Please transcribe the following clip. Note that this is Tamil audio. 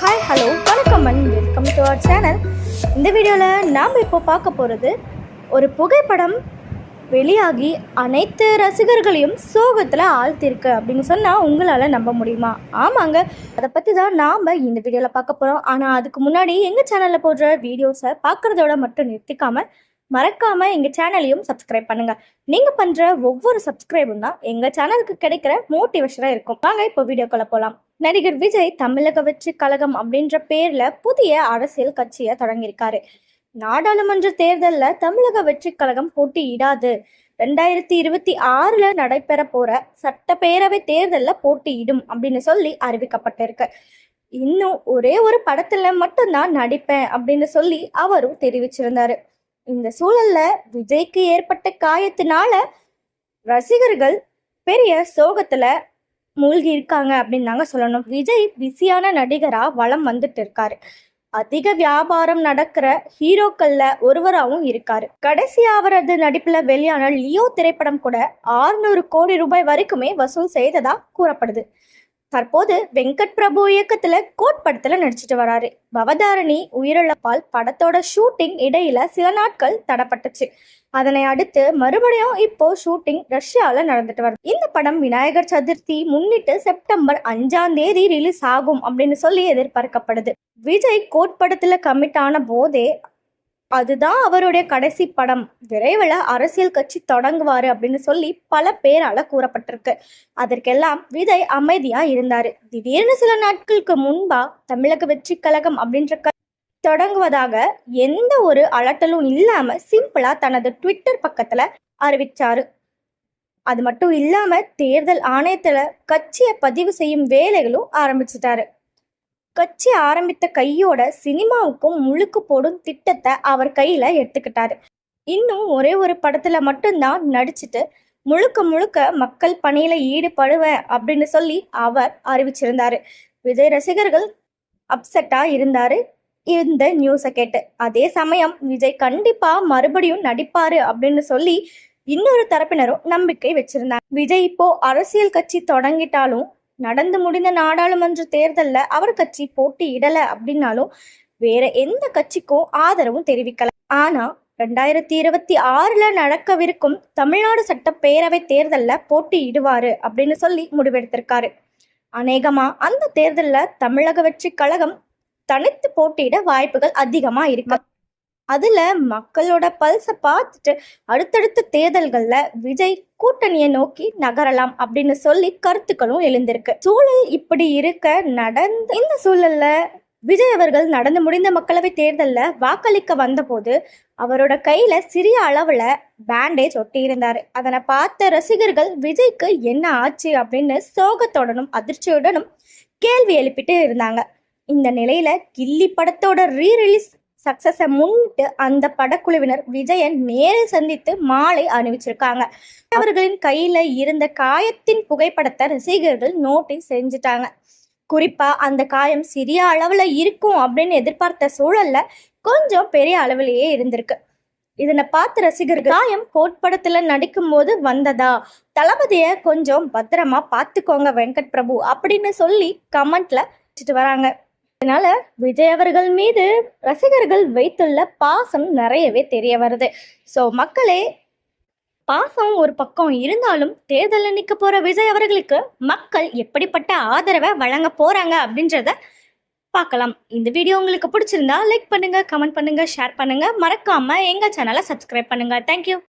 ஹாய் ஹலோ வணக்கம் and welcome to our channel இந்த வீடியோவில் நாம் இப்போ பார்க்க போகிறது ஒரு புகைப்படம் வெளியாகி அனைத்து ரசிகர்களையும் சோகத்தில் ஆழ்த்திருக்கு அப்படின்னு சொன்னால் உங்களால் நம்ப முடியுமா? ஆமாங்க. அதை பற்றி தான் நாம் இந்த வீடியோவில் பார்க்க போகிறோம் ஆனால் அதுக்கு முன்னாடி எங்கள் சேனலில் போடுற வீடியோஸை பார்க்குறதோட மட்டும் நிறுத்திக்காமல் மறக்காமல் எங்கள் சேனலையும் சப்ஸ்கிரைப் பண்ணுங்கள் நீங்கள் பண்ணுற ஒவ்வொரு சப்ஸ்கிரைபும் தான் எங்கள் சேனலுக்கு கிடைக்கிற மோட்டிவேஷனாக இருக்கும். வாங்க இப்போ வீடியோக்குள்ளே போகலாம் நடிகர் விஜய் தமிழக வெற்றி கழகம் அப்படின்ற பேர்ல புதிய அரசியல் கட்சியை தொடங்கியிருக்காரு. நாடாளுமன்ற தேர்தலில் தமிழக வெற்றி கழகம் போட்டியிடாது. ரெண்டாயிரத்தி இருபத்தி ஆறுல நடைபெற போற சட்டப்பேரவை தேர்தலில் போட்டியிடும் அப்படின்னு சொல்லி அறிவிக்கப்பட்டிருக்கு. இன்னும் ஒரே ஒரு படத்துல மட்டும்தான் நடிப்பேன் அப்படின்னு சொல்லி அவரும் தெரிவிச்சிருந்தாரு. இந்த சூழல்ல விஜய்க்கு ஏற்பட்ட காயத்தினால ரசிகர்கள் பெரிய சோகத்துல மூழ்கி இருக்காங்க அப்படின்னு தாங்க சொல்லணும். விஜய் பிஸியான நடிகராக வளம் வந்துட்டு இருக்காரு. அதிக வியாபாரம் நடக்கிற ஹீரோக்கள்ல ஒருவராகவும் இருக்காரு. கடைசியா அவரது நடிப்புல வெளியான லியோ திரைப்படம் கூட 600 கோடி ரூபாய் வரைக்குமே வசூல் செய்ததா கூறப்படுது. தற்போது வெங்கட் பிரபு இயக்கத்துல கோட் படத்துல நடிச்சிட்டு வராரு. பவதாரணி உயிரிழப்பால் படத்தோட ஷூட்டிங் இடையில சில நாட்கள் தடப்பட்டுச்சு. அதனை அடுத்து மறுபடியும் இப்போ ஷூட்டிங் ரஷ்யாவில் நடந்துட்டு வருது இந்த படம் விநாயகர் சதுர்த்தி முன்னிட்டு செப்டம்பர் அஞ்சாம் தேதி ரிலீஸ் ஆகும் அப்படின்னு சொல்லி எதிர்பார்க்கப்படுது. விஜய் கோட் படத்துல கமிட் ஆன போதே அதுதான் அவருடைய கடைசி படம். விரைவில் அரசியல் கட்சி தொடங்குவார் அப்படின்னு சொல்லி பல பேரால கூறப்பட்டிருக்கு. அதற்கெல்லாம் விதை அமைதியா இருந்தாரு. திடீர்னு சில நாட்களுக்கு முன்பா தமிழக வெற்றி கழகம் அப்படின்ற க- தொடங்குவதாக எந்த ஒரு அலட்டலும் இல்லாம சிம்பிளா தனது ட்விட்டர் பக்கத்துல அறிவிச்சாரு. அது மட்டும் இல்லாம தேர்தல் ஆணையத்துல கட்சியை பதிவு செய்யும் வேலைகளும் ஆரம்பிச்சிட்டாரு. கட்சி ஆரம்பித்த கையோட சினிமாவுக்கும் முழுக்கு போடும் திட்டத்தை அவர் கையில் எடுத்துக்கிட்டாரு. இன்னும் ஒரே ஒரு படத்தில் மட்டும்தான் நடிச்சுட்டு முழுக்க முழுக்க மக்கள் பணியில் ஈடுபடுவேன் அப்படின்னு சொல்லி அவர் அறிவிச்சிருந்தாரு. விஜய் ரசிகர்கள் அப்செட்டாக இருந்தாரு. இந்த நியூஸை கேட்டு அதே சமயம் விஜய் கண்டிப்பாக மறுபடியும் நடிப்பாரு அப்படின்னு சொல்லி இன்னொரு தரப்பினரும் நம்பிக்கை வச்சிருந்தாங்க. விஜய் இப்போ அரசியல் கட்சி தொடங்கிட்டாலும் நடந்து முடிந்த நாடாளுமன்ற தேர்தல்ல அவர் கட்சி போட்டியிடல அப்படின்னாலும் வேற எந்த கட்சிக்கும் ஆதரவும் தெரிவிக்கல. ஆனா ரெண்டாயிரத்தி இருபத்தி ஆறுல நடக்கவிருக்கும் தமிழ்நாடு சட்டப்பேரவை தேர்தல்ல போட்டியிடுவாரு அப்படின்னு சொல்லி முடிவெடுத்திருக்காரு. அநேகமா அந்த தேர்தல்ல தமிழக வெற்றி கழகம் தனித்து போட்டியிட வாய்ப்புகள் அதிகமா இருக்கு. அதில் மக்களோட பல்ஸை பார்த்துட்டு அடுத்தடுத்த தேர்தல்களில் விஜய் கூட்டணியை நோக்கி நகரலாம் அப்படின்னு சொல்லி கருத்துக்களும் எழுந்திருக்கு. சூழல் இப்படி இருக்க நடந்த இந்த சூழல்ல விஜய் அவர்கள் நடந்து முடிந்த மக்களவை தேர்தலில் வாக்களிக்க வந்தபோது அவரோட கையில சிறிய அளவுல பேண்டேஜ் ஒட்டி அதனை பார்த்த ரசிகர்கள் விஜய்க்கு என்ன ஆச்சு அப்படின்னு சோகத்துடனும் அதிர்ச்சியுடனும் கேள்வி எழுப்பிட்டு இருந்தாங்க. இந்த நிலையில கில்லி படத்தோட ரீ ரிலீஸ் சக்சஸை முன்னிட்டு அந்த படக்குழுவினர் விஜயன் நேரில் சந்தித்து மாலை அணிவிச்சிருக்காங்க. அவர்களின் கையில இருந்த காயத்தின் புகைப்படத்தை ரசிகர்கள் நோட்டீஸ் செஞ்சுட்டாங்க. குறிப்பா அந்த காயம் சிறிய அளவுல இருக்கும் அப்படின்னு எதிர்பார்த்த சூழல்ல கொஞ்சம் பெரிய அளவிலேயே இருந்திருக்கு. இதனை பார்த்து ரசிகர்கள் காயம் கோட்படத்துல நடிக்கும் போது வந்ததா? தளபதிய கொஞ்சம் பத்திரமா பார்த்துக்கோங்க வெங்கட் பிரபு அப்படின்னு சொல்லி கமெண்ட்ல வச்சுட்டு வராங்க. இதனால விஜய் அவர்கள் மீது ரசிகர்கள் வைத்துள்ள பாசம் நிறையவே தெரிய வருது. ஸோ மக்களே பாசம் ஒரு பக்கம் இருந்தாலும் தேர்தலில் நிற்க போற விஜய் அவர்களுக்கு மக்கள் எப்படிப்பட்ட ஆதரவை வழங்க போறாங்க அப்படின்றத பார்க்கலாம். இந்த வீடியோ உங்களுக்கு பிடிச்சிருந்தா லைக் பண்ணுங்க கமெண்ட் பண்ணுங்க ஷேர் பண்ணுங்க. மறக்காம எங்க சேனலை சப்ஸ்கிரைப் பண்ணுங்க. தேங்க்யூ